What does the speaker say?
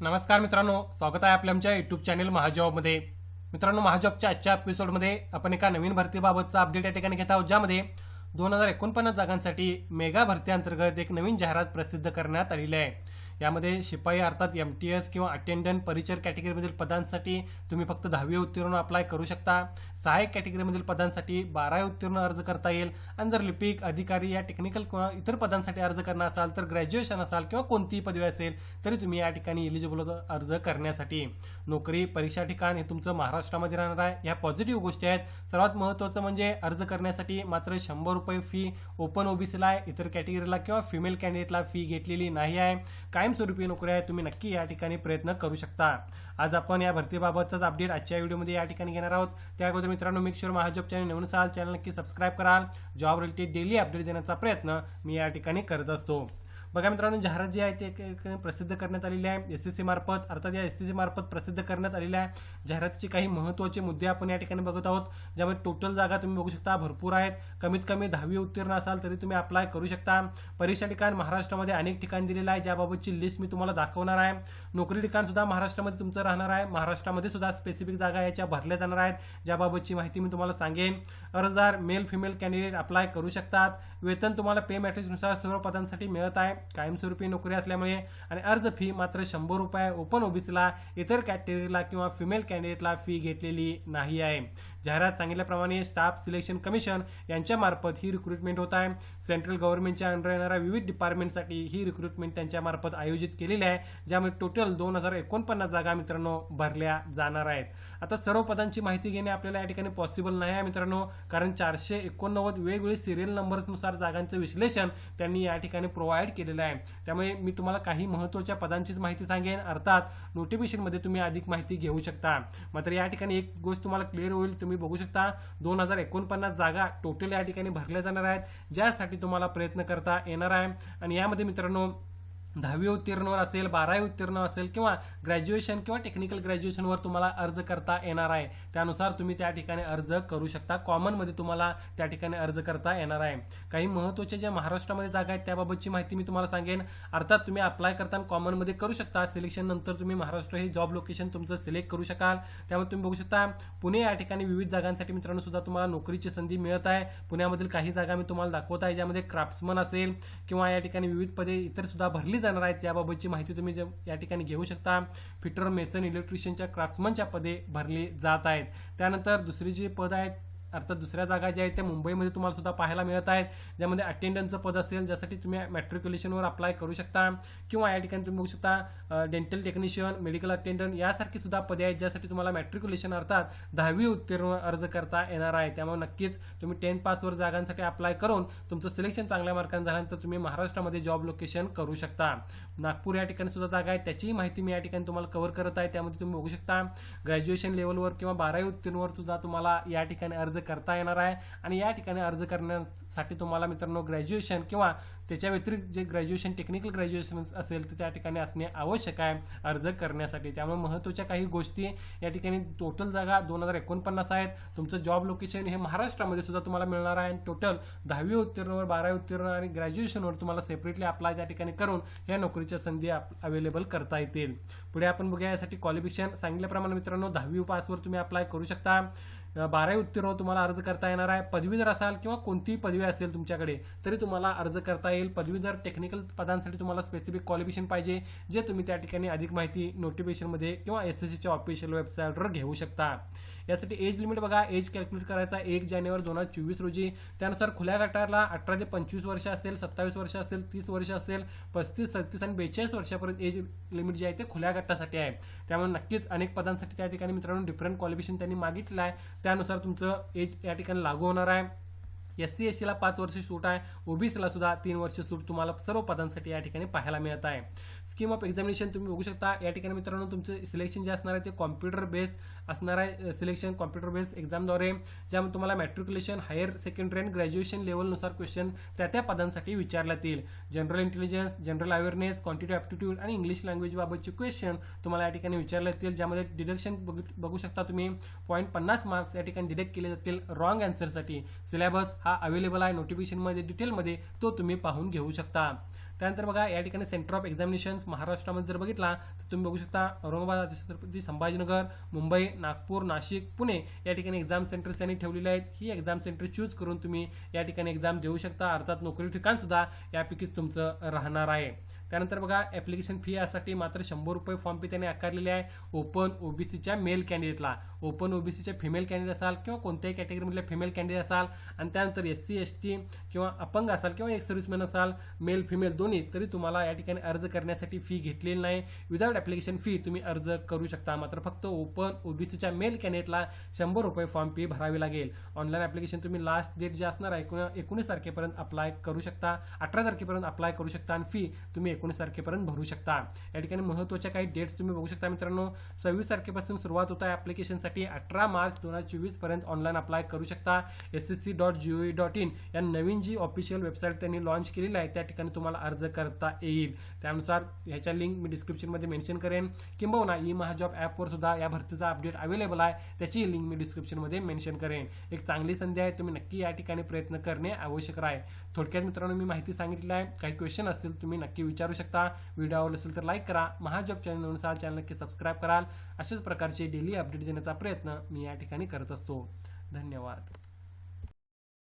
नमस्कार मित्रांनो स्वागत आहे आपल्या आमच्या युट्यूब चॅनल महाजॉबमध्ये मित्रांनो महाजॉबच्या आजच्या एपिसोडमध्ये आपण एका नवीन भरतीबाबतचा अपडेट या ठिकाणी घेत आहोत ज्यामध्ये दोन हजार एकोणपन्नास जागांसाठी मेगा भरती अंतर्गत एक नवीन जाहिरात प्रसिद्ध करण्यात आलेली आहे. यामध्ये शिपाई अर्थात एम टी एस किंवा अटेंडंट परिचर कॅटेगरीमधील पदांसाठी तुम्ही फक्त दहावी उत्तीर्ण अप्लाय करू शकता. सहाय्यक कॅटेगरीमधील पदांसाठी बारावी उत्तीर्ण अर्ज करता येईल. आणि जर लिपिक अधिकारी या टेक्निकल किंवा इतर पदांसाठी अर्ज करणार असाल तर ग्रॅज्युएशन असाल किंवा कोणतीही पदवी असेल तरी तुम्ही या ठिकाणी एलिजिबल अर्ज करण्यासाठी. नोकरी परीक्षा ठिकाण हे तुमचं महाराष्ट्रामध्ये राहणार आहे. ह्या पॉझिटिव्ह गोष्टी आहेत. सर्वात महत्त्वाचं म्हणजे अर्ज करण्यासाठी मात्र शंभर रुपये फी ओपन ओबीसीला आहे. इतर कॅटेगरीला किंवा फिमेल कॅन्डिडेटला फी घेतलेली नाही आहे. काय कायमस्वरूपी नोकरी आहे तुम्ही नक्की या ठिकाणी प्रयत्न करू शकता. आज आपण या भरतीबाबतचाच अपडेट आजच्या व्हिडिओमध्ये या ठिकाणी घेणार आहोत. त्या अगोदर मित्रांनो मेक शुअर महाजॉब चॅनल नवीन असाल चॅनल नक्की सबस्क्राईब कराल. जॉब रिलेटेड डेली अपडेट देण्याचा प्रयत्न मी या ठिकाणी करत असतो. बघा मित्रांनो जाहिरात जी आहे ती एक- प्रसिद्ध करण्यात आलेली आहे. एस एस सी मार्फत अर्थात या एस सी सी मार्फत प्रसिद्ध करण्यात आलेल्या आहे. जाहिरातीचे काही महत्त्वाचे मुद्दे आपण या ठिकाणी बघत आहोत ज्यामध्ये टोटल जागा तुम्ही बघू शकता भरपूर आहेत. कमीत कमी दहावी उत्तीर्ण असाल तरी तुम्ही अप्लाय करू शकता. परीक्षा ठिकाण महाराष्ट्रामध्ये अनेक ठिकाण दिलेलं आहे ज्याबाबतची लिस्ट मी तुम्हाला दाखवणार आहे. नोकरी ठिकाण सुद्धा महाराष्ट्रामध्ये तुमचं राहणार आहे. महाराष्ट्रामध्ये सुद्धा स्पेसिफिक जागा याच्या भरल्या जाणार आहेत. ज्याबाबतची माहिती मी तुम्हाला सांगेन. अर्जदार मेल फिमेल कॅन्डिडेट अप्लाय करू शकतात. वेतन तुम्हाला पे मॅट्रिक्सनुसार सर्व पदांसाठी मिळत आहे. कायमस्वरूपी नोकरी असल्यामुळे आणि अर्ज फी मात्र शंभर रुपये ओपन ओबीसीला इतर कॅटेगरीला किंवा फिमेल कॅन्डिडेटला फी घेतलेली नाही आहे. जाहिरात सांगितल्याप्रमाणे स्टाफ सिलेक्शन कमिशन यांच्या मार्फत ही रिक्रुटमेंट होत आहे. सेंट्रल गव्हर्नमेंटच्या अंडर येणाऱ्या विविध डिपार्टमेंटसाठी ही रिक्रुटमेंट त्यांच्या मार्फत आयोजित केलेली आहे ज्यामुळे टोटल दोन हजार एकोणपन्नास जागा मित्रांनो भरल्या जाणार आहेत. आता सर्व पदांची माहिती घेणे आपल्याला या ठिकाणी पॉसिबल नाही आहे मित्रांनो कारण चारशे एकोणनव्वद वेगवेगळे सिरियल नंबर्सनुसार जागांचं विश्लेषण त्यांनी या ठिकाणी प्रोव्हाइड केलेलं आहे. त्यामुळे मी तुम्हाला काही महत्त्वाच्या पदांचीच माहिती सांगेन. अर्थात नोटिफिकेशनमध्ये तुम्ही अधिक माहिती घेऊ शकता. मात्र या ठिकाणी एक गोष्ट तुम्हाला क्लिअर होईल तुम्ही बघू शकता. दोन हजार एकोणपन्नास जागा टोटल या ठिकाणी भरल्या जाणार आहेत. ज्यासाठी तुम्हाला प्रयत्न करता येणार आहे. आणि यामध्ये मित्रांनो दहावी उत्तीर्णवर असेल बारावी उत्तीर्ण असेल किंवा ग्रॅज्युएशन किंवा टेक्निकल ग्रॅज्युएशनवर तुम्हाला अर्ज करता येणार आहे. त्यानुसार तुम्ही त्या ठिकाणी अर्ज करू शकता. कॉमनमध्ये तुम्हाला त्या ठिकाणी अर्ज करता येणार आहे. काही महत्त्वाच्या ज्या महाराष्ट्रामध्ये जागा आहेत त्याबाबतची माहिती मी तुम्हाला सांगेन. अर्थात तुम्ही अप्लाय करताना कॉमनमध्ये करू शकता. सिलेक्शन नंतर तुम्ही महाराष्ट्र हे जॉब लोकेशन तुमचं सिलेक्ट करू शकाल. त्यामुळे तुम्ही बघू शकता पुणे या ठिकाणी विविध जागांसाठी मित्रांनो सुद्धा तुम्हाला नोकरीची संधी मिळत आहे. पुण्यामधील काही जागा मी तुम्हाला दाखवत आहे ज्यामध्ये क्राफ्ट्समन असेल किंवा या ठिकाणी विविध पदे इतर सुद्धा भरली जाणार आहेत. याबाबतची माहिती तुम्ही या ठिकाणी घेऊ शकता. फिटर मेसन इलेक्ट्रिशियनच्या क्राफ्ट्समनच्या पदे भरली जात आहेत. त्यानंतर दुसरी जी पद आहेत अर्थात दुसऱ्या जागा ज्या आहेत त्या मुंबईमध्ये तुम्हाला सुद्धा पाहायला मिळत आहेत ज्यामध्ये अटेंडन्सचं पद असेल ज्यासाठी तुम्ही मॅट्रिक्युलेशनवर अप्लाय करू शकता किंवा या ठिकाणी तुम्ही बघू शकता डेंटल टेक्निशियन मेडिकल अटेंडंट यासारखी सुद्धा पदे आहेत ज्यासाठी तुम्हाला मॅट्रिक्युलेशन अर्थात दहावी उत्तीर्ण अर्ज करता येणार आहे. त्यामुळे नक्कीच तुम्ही टेन पासवर जागांसाठी अप्लाय करून तुमचं सिलेक्शन चांगल्या मार्काने झाल्यानंतर तुम्ही महाराष्ट्रामध्ये जॉब लोकेशन करू शकता. नागपूर या ठिकाणी सुद्धा जागा आहे त्याचीही माहिती मी या ठिकाणी तुम्हाला कव्हर करत आहे. त्यामध्ये तुम्ही बघू शकता ग्रॅज्युएशन लेवलवर किंवा बारावी उत्तीर्णवर सुद्धा तुम्हाला या ठिकाणी अर्ज करता येणार आहे. आणि या ठिकाणी अर्ज करण्यासाठी तुम्हाला मित्रांनो ग्रॅज्युएशन किंवा त्याच्या व्यतिरिक्त जे ग्रॅज्युएशन टेक्निकल ग्रॅज्युएशन असेल तर त्या ठिकाणी असणे आवश्यक आहे अर्ज करण्यासाठी. त्यामुळे महत्त्वाच्या काही गोष्टी या ठिकाणी टोटल जागा दोन हजार एकोणपन्नास आहेत. तुमचं जॉब लोकेशन हे महाराष्ट्रामध्ये सुद्धा तुम्हाला मिळणार आहे. आणि टोटल दहावी उत्तीर्णवर बारावी उत्तीर्ण आणि ग्रॅज्युएशनवर तुम्हाला सेपरेटली अप्लाय त्या ठिकाणी करून या नोकरीच्या संधी अवेलेबल करता येतील. पुढे आपण बघूया यासाठी क्वालिफिकेशन सांगितल्याप्रमाणे मित्रांनो दहावी पासवर तुम्ही अप्लाय करू शकता. बारावी उत्तीर्ण तुम्हाला अर्ज करता येणार आहे. पदवीधर असाल किंवा कोणतीही पदवी असेल तुमच्याकडे तरी तुम्हाला अर्ज करता येईल. पदवीधर टेक्निकल पदांसाठी तुम्हाला स्पेसिफिक क्वालिफिकेशन पाहिजे जे तुम्ही त्या ठिकाणी अधिक माहिती नोटिफिकेशनमध्ये किंवा एस एस सीच्या ऑफिशियल वेबसाईटवर घेऊ शकता. यासाठी एज लिमिट बघा एज कॅल्क्युलेट करायचा एक जानेवारी दोन हजार चोवीस रोजी. त्यानुसार खुल्या गटाला अठरा ते पंचवीस वर्ष असेल सत्तावीस वर्ष असेल तीस वर्ष असेल पस्तीस सत्तीस आणि बेचाळीस वर्षापर्यंत एज लिमिट जे आहे ते खुल्या गटासाठी आहे. त्यामुळे नक्कीच अनेक पदांसाठी त्या ठिकाणी मित्रांनो डिफरंट क्वालिफिकेशन त्यांनी मागितलं आहे. त्यानुसार तुमचं एज या ठिकाणी लागू होणार आहे. एस सी एस सीला पाच वर्ष सूट आहे. ओबीसीला सुद्धा तीन वर्ष सूट तुम्हाला सर्व पदांसाठी या ठिकाणी पाहायला मिळत आहे. स्कीम ऑफ एक्झामिनेशन तुम्ही बघू शकता. या ठिकाणी मित्रांनो तुमचं सिलेक्शन जे असणार आहे ते कॉम्प्युटर बेस असणार आहे. सिलेक्शन कॉम्प्युटर बेस एक्झामद्वारे ज्यामध्ये तुम्हाला मॅट्रिक्युलेशन हायर सेकंडरी आणि ग्रॅज्युएशन लेवलनुसार क्वेश्चन त्या त्या पदांसाठी विचारण्यात येईल. General intelligence general awareness quantity aptitude आणि इंग्लिश लँग्वेज बाबतचे क्वेश्चन तुम्हाला या ठिकाणी विचारले येतील. ज्यामध्ये डिडक्शन बघू शकता तुम्ही. पॉईंट पन्नास मार्क्स या ठिकाणी डिडक्ट केले जातील. रॉंग अँसरसाठी सिलेबस हा अवेलेबल आहे नोटिफिकेशनमध्ये डिटेलमध्ये तो तुम्ही पाहून घेऊ शकता. त्यानंतर बघा या ठिकाणी सेंटर ऑफ एक्झामिनेशन्स महाराष्ट्रामध्ये जर बघितला तर तुम्ही बघू शकता औरंगाबाद छत्रपती संभाजीनगर मुंबई नागपूर नाशिक पुणे या ठिकाणी एक्झाम सेंटर्स यांनी ठेवलेले आहेत. ही एक्झाम सेंटर चूज करून तुम्ही या ठिकाणी एक्झाम देऊ शकता. अर्थात नोकरी ठिकाण सुद्धा यापैकीच तुमचं राहणार आहे. त्यानंतर बघा ऍप्लिकेशन फी यासाठी मात्र शंभर रुपये फॉर्म फी त्यांनी आकारलेली आहे. ओपन ओबीसीच्या मेल कॅन्डिडेटला ओपन ओबीसीच्या फिमेल कॅन्डिडेट असाल किंवा कोणत्याही कॅटेगरीमधले फिमेल कॅन्डिडेट असाल आणि त्यानंतर एस सी एस टी किंवा अपंग असाल किंवा एक सर्व्हिसमॅन असाल मेल फिमेल दोन्ही तरी तुम्हाला या ठिकाणी अर्ज करण्यासाठी फी घेतलेली नाही. विदाउट ऍप्लिकेशन फी तुम्ही अर्ज करू शकता. मात्र फक्त ओपन ओबीसीच्या मेल कॅन्डिडेटला शंभर रुपये फॉर्म फी भरावी लागेल. ऑनलाईन ऍप्लिकेशन तुम्ही लास्ट डेट जे असणार आहे एकोणीस तारखेपर्यंत अप्लाय करू शकता अठरा तारखेपर्यंत अप्लाय करू शकता आणि फी तुम्ही एकोणीस तारखेपर्यंत भरू शकता. या ठिकाणी महत्त्वाच्या काही डेट्स तुम्ही बघू शकता मित्रांनो. सव्वीस तारखेपासून सुरुवात होत आहे ऍप्लिकेशनसाठी अठरा मार्च दोन हजार चोवीसपर्यंत ऑनलाईन अप्लाय करू शकता. S S C dot GOE dot in या नवीन जी ऑफिशियल वेबसाईट त्यांनी लॉन्च केलेली आहे त्या ठिकाणी तुम्हाला अर्ज करता येईल. त्यानुसार ह्याच्या लिंक मी डिस्क्रिप्शनमध्ये मेन्शन करेन. किंबहुना ई महाजॉब ॲपवर सुद्धा या भरतीचा अपडेट अवेलेबल आहे. त्याची लिंक मी डिस्क्रिप्शनमध्ये मेन्शन करेन. एक चांगली संधी आहे तुम्ही नक्की या ठिकाणी प्रयत्न करणे आवश्यक आहे थोडक्यात मित्रांनो मी माहिती सांगितली आहे. काही क्वेश्चन असतील तुम्ही नक्की विचारू शकता. व्हिडिओ आवडला असेल तर लाईक करा. महाजॉब चॅनल अनुसार चॅनल नक्की सबस्क्राईब कराल. अशाच प्रकारचे डेली अपडेट देण्याचा प्रयत्न मी या ठिकाणी करत असतो. धन्यवाद.